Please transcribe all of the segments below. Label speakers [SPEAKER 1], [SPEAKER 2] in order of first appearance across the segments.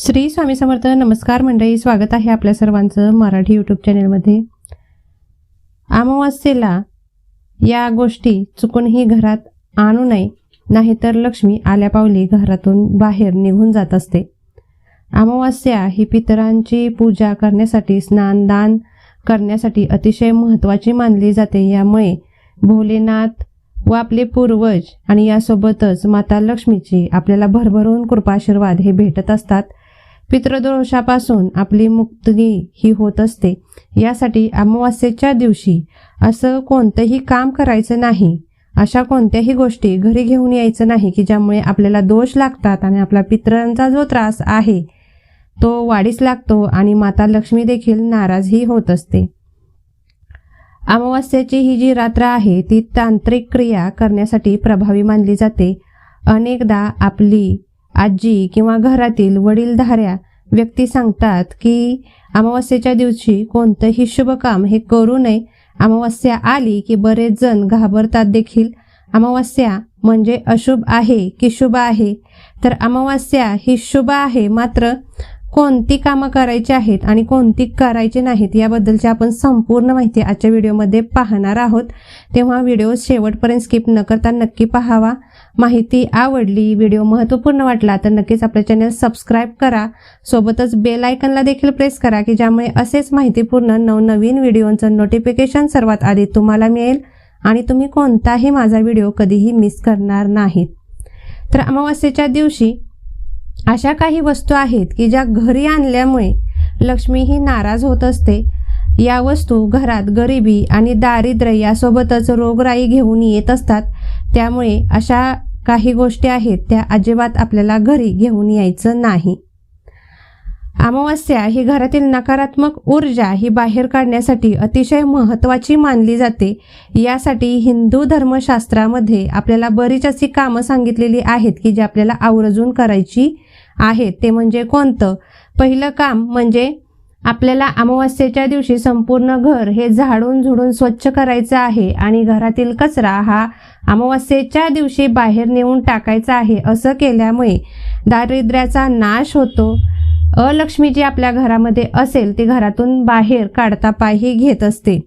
[SPEAKER 1] श्री स्वामी समर्थ नमस्कार मंडळी. स्वागत आहे आपल्या सर्वांचं मराठी यूट्यूब चॅनेलमध्ये अमावास्येला या गोष्टी चुकूनही घरात आणू नये नाहीतर लक्ष्मी आल्या पावली घरातून बाहेर निघून जात असते. अमावास्या ही पितरांची पूजा करण्यासाठी स्नानदान करण्यासाठी अतिशय महत्त्वाची मानली जाते. यामुळे भोलेनाथ व आपले पूर्वज आणि यासोबतच माता लक्ष्मीची आपल्याला भरभरून कृपाशीर्वाद हे भेटत असतात. पितृदोषापासून आपली मुक्ती ही होत असते. यासाठी अमावास्येच्या दिवशी असं कोणतंही काम करायचं नाही. अशा कोणत्याही गोष्टी घरी घेऊन यायचं नाही की ज्यामुळे आपल्याला दोष लागतात आणि आपला पितरांचा जो त्रास आहे तो वाढीस लागतो आणि माता लक्ष्मी देखील नाराजही होत असते. अमावास्याची ही जी रात्र आहे ती तांत्रिक क्रिया करण्यासाठी प्रभावी मानली जाते. अनेकदा आपली आजी किंवा घरातील वडीलधाऱ्या व्यक्ती सांगतात की अमावस्येच्या दिवशी कोणतंही शुभ काम हे करू नये. अमावस्या आली की बरेच जण घाबरतात देखील. अमावस्या म्हणजे अशुभ आहे की शुभ आहे? तर अमावस्या ही शुभ आहे मात्र कोणती कामं करायची आहेत आणि कोणती करायची नाहीत याबद्दलची आपण संपूर्ण माहिती आजच्या व्हिडिओमध्ये पाहणार आहोत. तेव्हा व्हिडिओ शेवटपर्यंत स्किप न करता नक्की पाहावा. माहिती आवडली व्हिडिओ महत्त्वपूर्ण वाटला तर नक्कीच आपलं चॅनल सबस्क्राईब करा. सोबतच बेल आयकनला देखील प्रेस करा की ज्यामुळे असेच माहितीपूर्ण नवनवीन व्हिडिओचं नोटिफिकेशन सर्वात आधी तुम्हाला मिळेल आणि तुम्ही कोणताही माझा व्हिडिओ कधीही मिस करणार नाहीत. तर अमावस्येच्या दिवशी अशा काही वस्तू आहेत की ज्या घरी आणल्यामुळे लक्ष्मी ही नाराज होत असते. या वस्तू घरात गरिबी आणि दारिद्र्य यासोबतच रोगराई घेऊन येत असतात. त्यामुळे अशा काही गोष्टी आहेत त्या अजिबात आपल्याला घरी घेऊन यायचं नाही. अमावस्या ही घरातील नकारात्मक ऊर्जा ही बाहेर काढण्यासाठी अतिशय महत्त्वाची मानली जाते. यासाठी हिंदू धर्मशास्त्रामध्ये आपल्याला बरीच अशी कामं सांगितलेली आहेत की जी आपल्याला आवर्जून करायची आहेत. ते म्हणजे कोणतं? पहिलं काम म्हणजे आपल्याला अमावस्येच्या दिवशी संपूर्ण घर हे झाडून झुडून स्वच्छ करायचं आहे आणि घरातील कचरा हा अमावस्येच्या दिवशी बाहेर नेऊन टाकायचं आहे. असं केल्यामुळे दारिद्र्याचा नाश होतो. अलक्ष्मी जी आपल्या घरामध्ये असेल ती घरातून बाहेर काढता पायही घेत असते.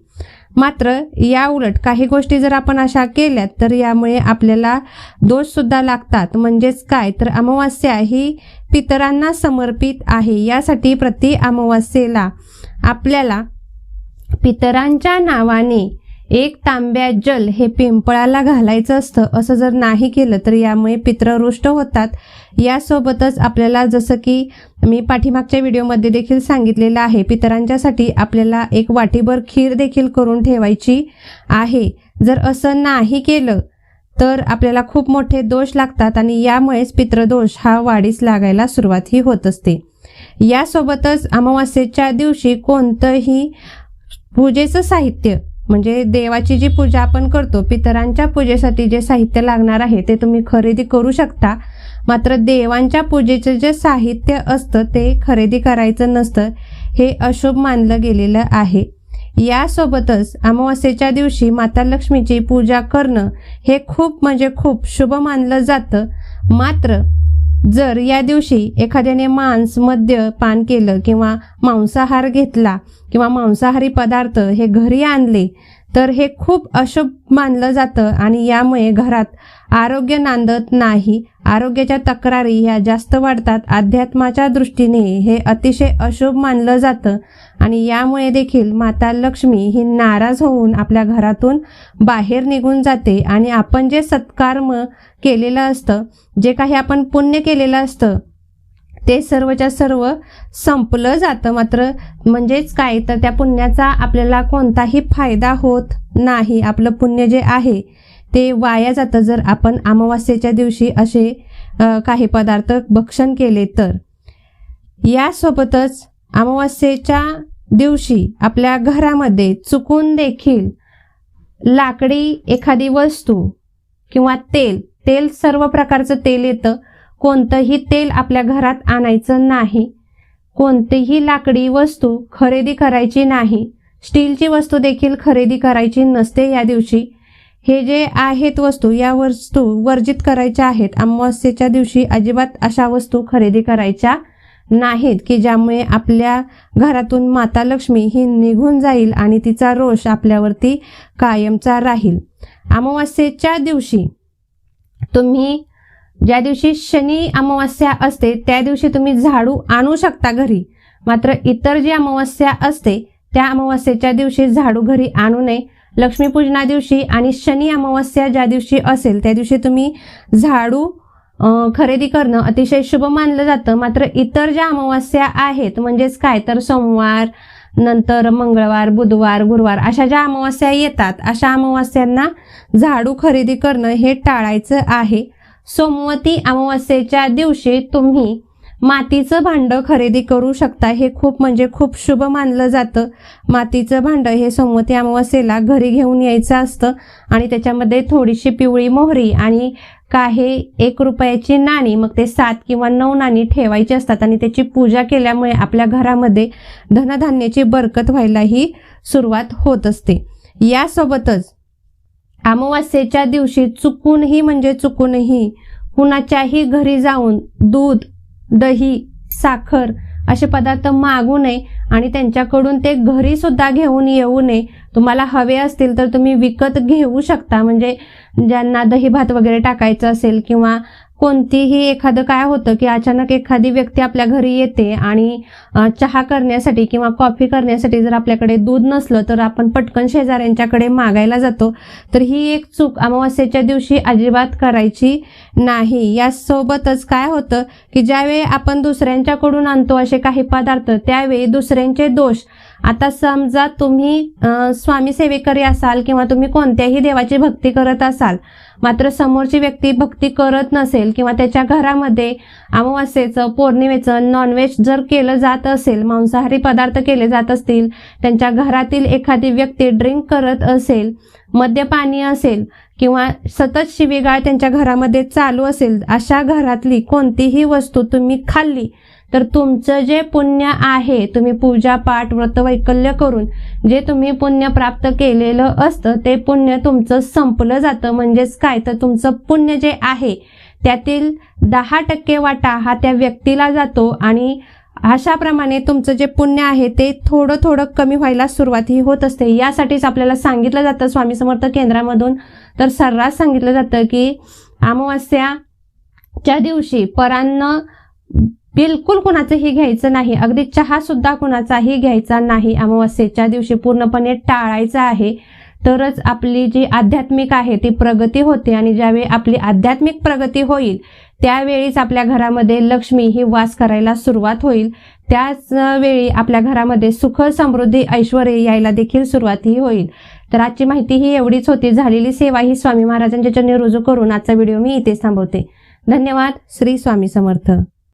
[SPEAKER 1] मात्र या उलट काही गोष्टी जर आपण अशा केल्यात तर यामुळे आपल्याला दोषसुद्धा लागतात. म्हणजेच काय? तर अमावस्या ही पितरांना समर्पित आहे. यासाठी प्रति अमावस्येला आपल्याला पितरांच्या नावाने एक तांब्या जल हे पिंपळाला घालायचं असतं असं जर नाही केलं तर यामुळे पित्र रुष्ट होतात. यासोबतच आपल्याला जसं की मी पाठीमागच्या व्हिडिओमध्ये देखील सांगितलेलं आहे पितरांच्यासाठी आपल्याला एक वाटीभर खीर देखील करून ठेवायची आहे. जर असं नाही केलं तर आपल्याला खूप मोठे दोष लागतात आणि यामुळेच पितृदोष हा वाढीस लागायला सुरुवातही होत असते. यासोबतच अमावास्येच्या दिवशी कोणतंही पूजेचं साहित्य म्हणजे देवाची जी पूजा आपण करतो पितरांच्या पूजेसाठी जे साहित्य लागणार आहे ते तुम्ही खरेदी करू शकता. मात्र देवांच्या पूजेचं जे साहित्य असतं ते खरेदी करायचं नसतं हे अशुभ मानलं गेलेलं आहे. यासोबतच अमावस्येच्या दिवशी माता लक्ष्मीची पूजा करणं हे खूप म्हणजे खूप शुभ मानलं जातं. मात्र जर या दिवशी एखाद्याने मांस मद्य पान केलं किंवा मांसाहार घेतला किंवा मांसाहारी पदार्थ हे घरी आणले तर हे खूप अशुभ मानलं जातं आणि यामुळे घरात आरोग्य नांदत नाही आरोग्याच्या तक्रारी ह्या जास्त वाढतात. अध्यात्माच्या दृष्टीने हे अतिशय अशुभ मानलं जातं आणि यामुळे देखील माता लक्ष्मी ही नाराज होऊन आपल्या घरातून बाहेर निघून जाते आणि आपण जे सत्कर्म केलेलं असतं जे काही आपण पुण्य केलेलं असतं ते सर्वच्या सर्व संपलं जातं. मात्र म्हणजेच काय? तर त्या पुण्याचा आपल्याला कोणताही फायदा होत नाही. आपलं पुण्य जे आहे ते वाया जातं. जर आपण अमावास्येच्या दिवशी असे काही पदार्थ भक्षण केले तर. यासोबतच अमावास्येच्या दिवशी आपल्या घरामध्ये चुकून देखील लाकडी एखादी वस्तू किंवा तेल तेल सर्व प्रकारचं तेल येतं. कोणतंही तेल आपल्या घरात आणायचं नाही. कोणतीही लाकडी वस्तू खरेदी करायची नाही. स्टीलची वस्तू देखील खरेदी करायची नसते या दिवशी. हे जे आहेत वस्तू या वस्तू वर्जित करायच्या आहेत. अमावस्येच्या दिवशी अजिबात अशा वस्तू खरेदी करायच्या नाहीत की ज्यामुळे आपल्या घरातून माता लक्ष्मी ही निघून जाईल आणि तिचा रोष आपल्यावरती कायमचा राहील. अमावस्येच्या दिवशी तुम्ही ज्या दिवशी शनी अमावस्या असते त्या दिवशी तुम्ही झाडू आणू शकता घरी. मात्र इतर जी अमावस्या असते त्या अमावस्येच्या दिवशी झाडू घरी आणू नये. लक्ष्मीपूजना दिवशी आणि शनी अमावस्या ज्या दिवशी असेल त्या दिवशी तुम्ही झाडू खरेदी करणं अतिशय शुभ मानलं जातं. मात्र इतर ज्या अमावस्या आहेत म्हणजेच काय? तर सोमवार नंतर मंगळवार बुधवार गुरुवार अशा ज्या अमावस्या येतात अशा अमावस्यांना झाडू खरेदी करणं हे टाळायचं आहे. सोमवती अमावस्येच्या दिवशी तुम्ही मातीचं भांडं खरेदी करू शकता हे खूप म्हणजे खूप शुभ मानलं जातं. मातीचं भांडं हे सोमवती अमावस्येला घरी घेऊन यायचं असतं आणि त्याच्यामध्ये थोडीशी पिवळी मोहरी आणि काही एक रुपयाची नाणी मग ते सात किंवा नऊ नाणी ठेवायची असतात आणि त्याची पूजा केल्यामुळे आपल्या घरामध्ये धनधान्याची बरकत व्हायलाही सुरुवात होत असते. यासोबतच अमावस्येच्या दिवशी चुकूनही म्हणजे चुकूनही कुणाच्याही घरी जाऊन दूध दही साखर असे पदार्थ मागू नये आणि त्यांच्याकडून ते घरी सुद्धा घेऊन येऊ नये. तुम्हाला हवे असतील तर तुम्ही विकत घेऊ शकता. म्हणजे ज्यांना दही भात वगैरे टाकायचं असेल किंवा कोणतीही एखादं काय होतं की अचानक एखादी व्यक्ती आपल्या घरी येते आणि चहा करण्यासाठी किंवा कॉफी करण्यासाठी जर आपल्याकडे दूध नसलं तर आपण पटकन शेजाऱ्यांच्याकडे मागायला जातो. तर ही एक चूक अमावस्येच्या दिवशी अजिबात करायची नाही. यासोबतच काय होतं की ज्यावेळी आपण दुसऱ्यांच्याकडून आणतो असे काही पदार्थ त्यावेळी दुसऱ्यांचे दोष. आता समजा तुम्ही स्वामी सेवेकरी असाल किंवा तुम्ही कोणत्याही देवाची भक्ती करत असाल मात्र समोरची व्यक्ती भक्ती करत नसेल किंवा त्याच्या घरामध्ये अमावस्येचं पौर्णिमेचं नॉनव्हेज जर केलं जात असेल मांसाहारी पदार्थ केले जात असतील त्यांच्या घरातील एखादी व्यक्ती ड्रिंक करत असेल मद्यपानी असेल किंवा सतत शिवीगाळ त्यांच्या घरामध्ये चालू असेल अशा घरातली कोणतीही वस्तू तुम्ही खाल्ली तर तुमचं जे पुण्य आहे तुम्ही पूजा पाठ व्रतवैकल्य करून जे तुम्ही पुण्य प्राप्त केलेलं असतं ते पुण्य तुमचं संपलं जातं. म्हणजेच काय? तर तुमचं पुण्य जे आहे त्यातील दहा टक्के वाटा हा त्या व्यक्तीला जातो आणि अशाप्रमाणे तुमचं जे पुण्य आहे ते थोडं थोडं कमी व्हायला सुरुवात ही होत असते. यासाठीच आपल्याला सांगितलं जातं स्वामी समर्थ केंद्रामधून. तर सर्रास सांगितलं जातं की अमावस्याच्या दिवशी परान्न बिलकुल कुणाचंही घ्यायचं नाही. अगदी चहा सुद्धा कुणाचाही घ्यायचा नाही. अमावस्येच्या दिवशी पूर्णपणे टाळायचा आहे. तरच आपली जी आध्यात्मिक आहे ती प्रगती होते आणि ज्यावेळी आपली आध्यात्मिक प्रगती होईल त्यावेळीच आपल्या घरामध्ये लक्ष्मी ही वास करायला सुरुवात होईल. त्याच वेळी आपल्या घरामध्ये सुख समृद्धी ऐश्वर यायला देखील सुरुवात ही होईल. तर आजची माहिती ही एवढीच होती. झालेली सेवा ही स्वामी महाराजांच्या चरणी रुजू करून आजचा व्हिडिओ मी इथेच थांबवते. धन्यवाद. श्री स्वामी समर्थ.